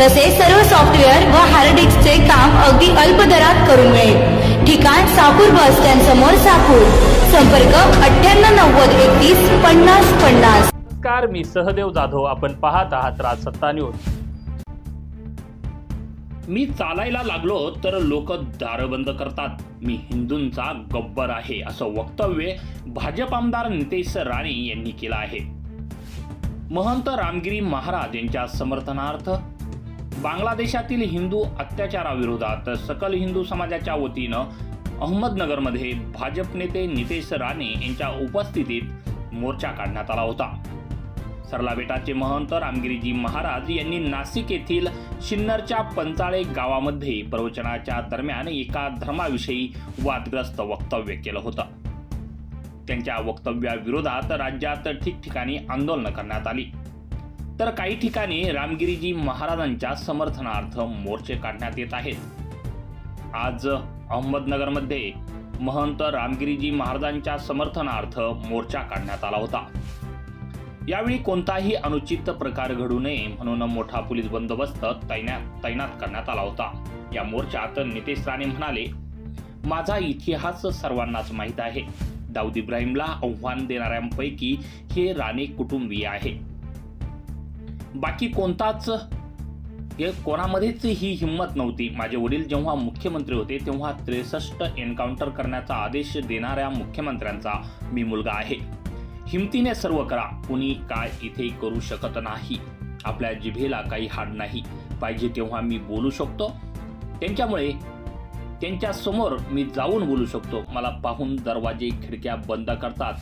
तसेच सर्व सॉफ्टवेअर व हार्ड डिस्कचे काम अगदी अल्प दरात करून मिळेल. ठिकाण साकूर बस स्टँड समोर साकूर. संपर्क अठ्ठ्याण्णव नव्वद एकतीस पन्नास पन्नास. नमस्कार मी सहदेव जाधव. आपण पाहत आहात राजसत्ता न्यूज मी चालायला लागलो तर लोक दारं बंद करतात. मी हिंदूंचा गब्बर आहे असं वक्तव्य भाजप आमदार नितेश राणे यांनी केलं आहे. महंत रामगिरी महाराज यांच्या समर्थनार्थ बांगलादेशातील हिंदू अत्याचाराविरोधात सकल हिंदू समाजाच्या वतीनं अहमदनगरमध्ये भाजप नेते नितेश राणे यांच्या उपस्थितीत मोर्चा काढण्यात आला होता. सरला बेटाचे महंत रामगिरीजी महाराज यांनी नाशिक येथील शिन्नरच्या पंचाळे गावामध्ये प्रवचनाच्या दरम्यान एका धर्माविषयी वादग्रस्त वक्तव्य केलं होतं. त्यांच्या वक्तव्याविरोधात राज्यात ठिकठिकाणी आंदोलनं करण्यात आली. तर काही ठिकाणी रामगिरीजी महाराजांच्या समर्थनार्थ मोर्चे काढण्यात येत आहेत. आज अहमदनगरमध्ये महंत रामगिरीजी महाराजांच्या समर्थनार्थ मोर्चा काढण्यात आला होता. यावेळी कोणताही अनुचित प्रकार घडू नये म्हणून मोठा पोलीस बंदोबस्त तैनात तैनात करण्यात आला होता. या मोर्चात नितेश राणे म्हणाले माझा इतिहास सर्वांनाच माहीत आहे. दाऊद इब्राहिमला आव्हान देणाऱ्यांपैकी हे राणे कुटुंबीय आहे बाकी कोणताच हे कोणामध्येच ही हिंमत नव्हती. माझे वडील जेव्हा मुख्यमंत्री होते तेव्हा त्रेसष्ट एन्काउंटर करण्याचा आदेश देणाऱ्या मुख्यमंत्र्यांचा मी मुलगा आहे. हिमतीने सर्व करा कुणी काय इथे करू शकत नाही. आपल्या जिभेला काही हाड नाही. पाहिजे तेव्हा मी बोलू शकतो. त्यांच्यामुळे त्यांच्यासमोर मी जाऊन बोलू शकतो. मला पाहून दरवाजे खिडक्या बंद करतात.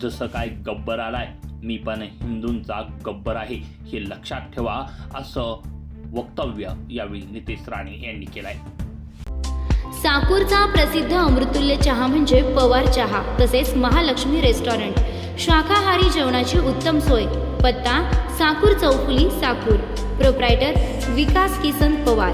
जसं काय गब्बर आलाय. मी पण हिंदूंचा गब्बर आहे हे लक्षात ठेवा असं वक्तव्य यावेळी नितेश राणे यांनी केलंय. साकूरचा प्रसिद्ध अमृतुल्य चहा म्हणजे पवार चहा तसेच महालक्ष्मी रेस्टॉरंट. शाकाहारी जेवणाची उत्तम सोय. पत्ता साकूर चौफुली साकूर. प्रोप्रायटर विकास किसन पवार.